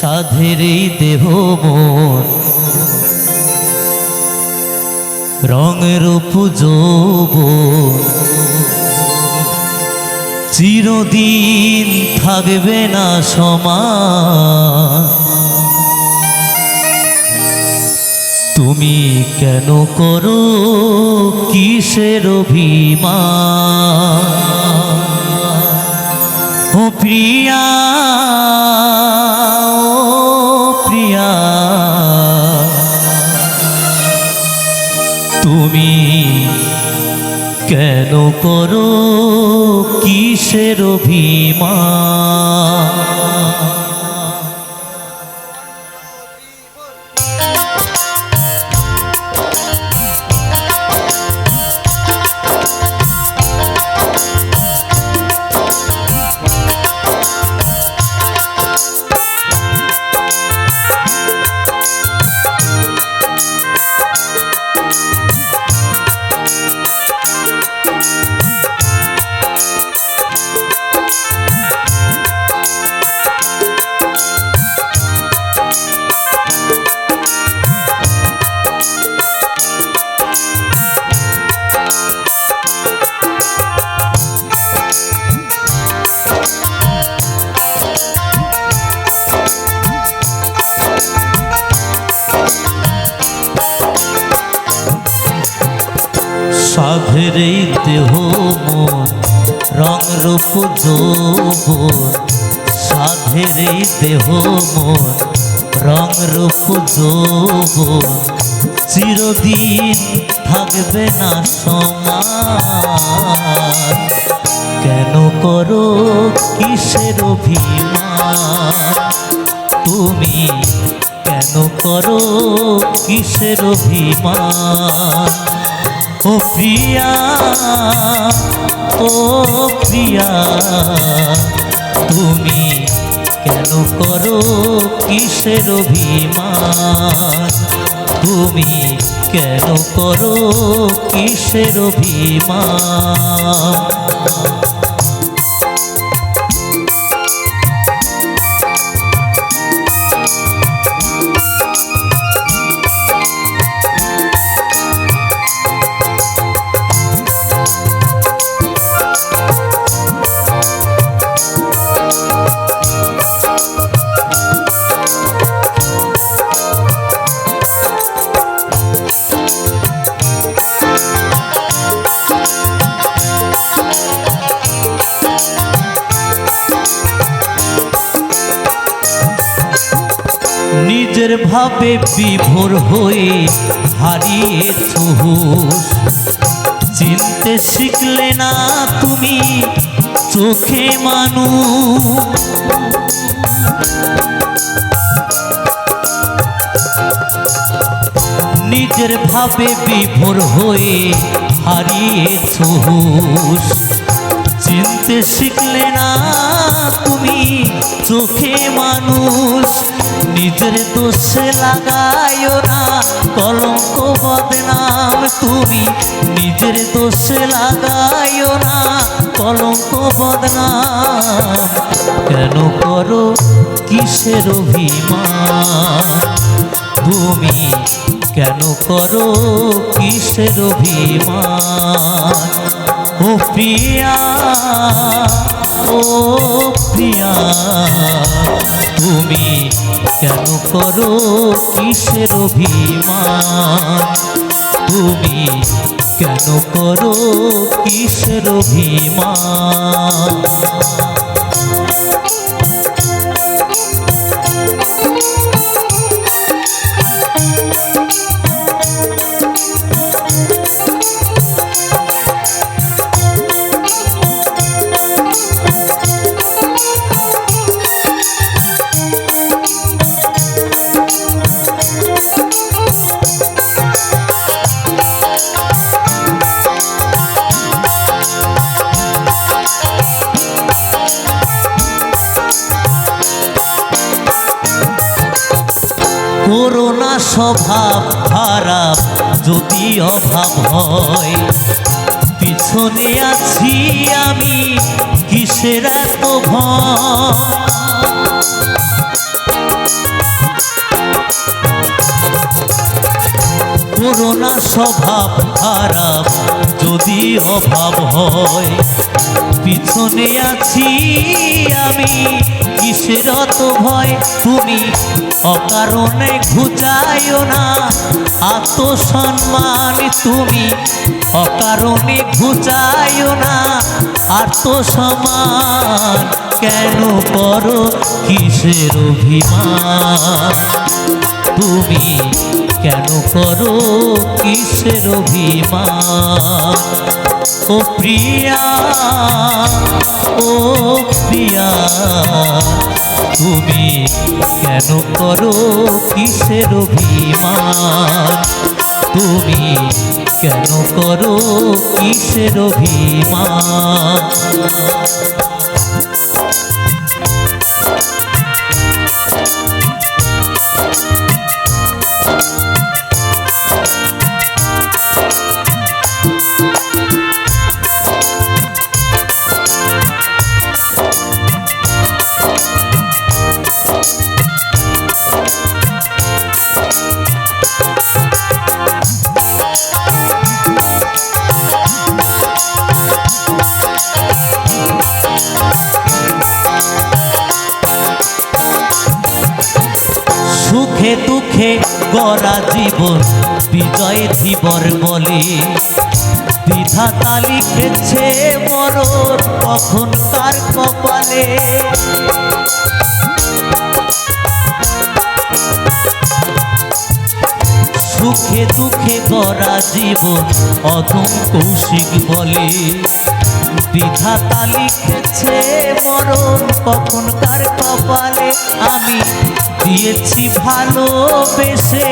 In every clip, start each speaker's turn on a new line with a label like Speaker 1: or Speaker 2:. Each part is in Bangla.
Speaker 1: সাধের এই দেহ মন। রঙের পুজোব চিরদিন থাকবে না সমান। তুমি কেন করো কিসের অভিমান? ও প্রিয়া করো কিসের অভিমান? সাধের এই দেহ মন রং রূপ যৌবন। সাধের এই দেহ মন রং রূপ যৌবন। চিরদিন থাকবে না সমান কেন করো কিসের অভিমান? তুমি কেন করো কিসের অভিমান? ও প্রিয়া ও প্রিয়া তুমি কেন করো কিসের অভিমান? তুমি কেন করো কিসের অভিমান? নিজের ভাবে বিভোর হয়ে হারিয়েছ হুঁশ। চিনতে শিখলে না তুমি চোখে মানুষ নিজের ভাবে বিভোর হয়ে হারিয়েছ হুঁশ। চিনতে শিখলে না তুমি চোখে মানুষ। নিজের দোষে লাগাইও না, কলঙ্ক বদনাম তুমি। নিজের দোষে লাগাইও না, কলঙ্ক বদনাম। কেন করো কিসের অভিমান? তুমি কেন করো কিসের অভিমান? ও প্রিয়া ও প্রিয়া তুমি কেন করো কিসের অভিমান? তুমি কেন করো কিসের অভিমান? করোনা স্বভাব খারাপ, যদি অভাব হয়। পিছনে আছি আমি, কিসের এত করোনা স্বভাব খারাপ, যদি অভাব হয়। পিছনে আছি আমি। কিসের অত ভয়? তুমি অকারণে ঘুচাইও না। আত্মসম্মান তুমি অকারণে ঘুচাইও না। আত্মসম্মান কেন করো কিসের অভিমান? তুমি কেন করো কিসের অভিমান? ও প্রিয়া ও প্রিয়া, তুমি কেন করো কিসের অভিমান? তুমি কেন করো কিসের অভিমান? দুঃখে গড়া জীবন, বিজয় ধীবর বলে বিধাতা লিখেছে মরণ, কখন কার কপালে? সুখে দুঃখে গড়া জীবন, অধম কৌশিক বলে। বিধাতা লিখেছে মরণ কখন কার কপালে আমি দিয়েছি ভালোবেসে।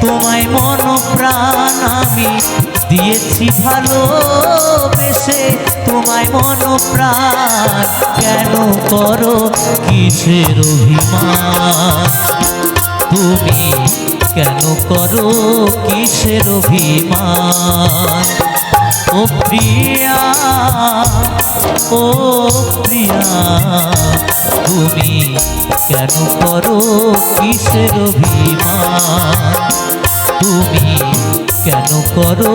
Speaker 1: তোমায় মন প্রাণ আমি দিয়েছি ভালোবেসে। তোমায় মন প্রাণ কেন করো কিসের অভিমান? তুমি কেন করো কিসের অভিমান? ও প্রিয়া ও প্রিয়া তুমি কেন করো কিসের অভিমান? তুমি কেন করো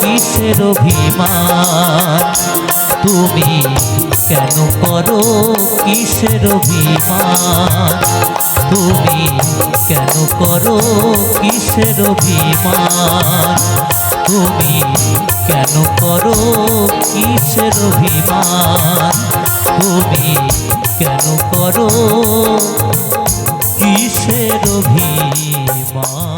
Speaker 1: কিসের অভিমান? তুমি কেন করো কিসের অভিমান? তুমি কেন করো কিসের অভিমান? তুমি কেন করো কিসের অভিমান? তুমি কেন করো কিসের অভিমান?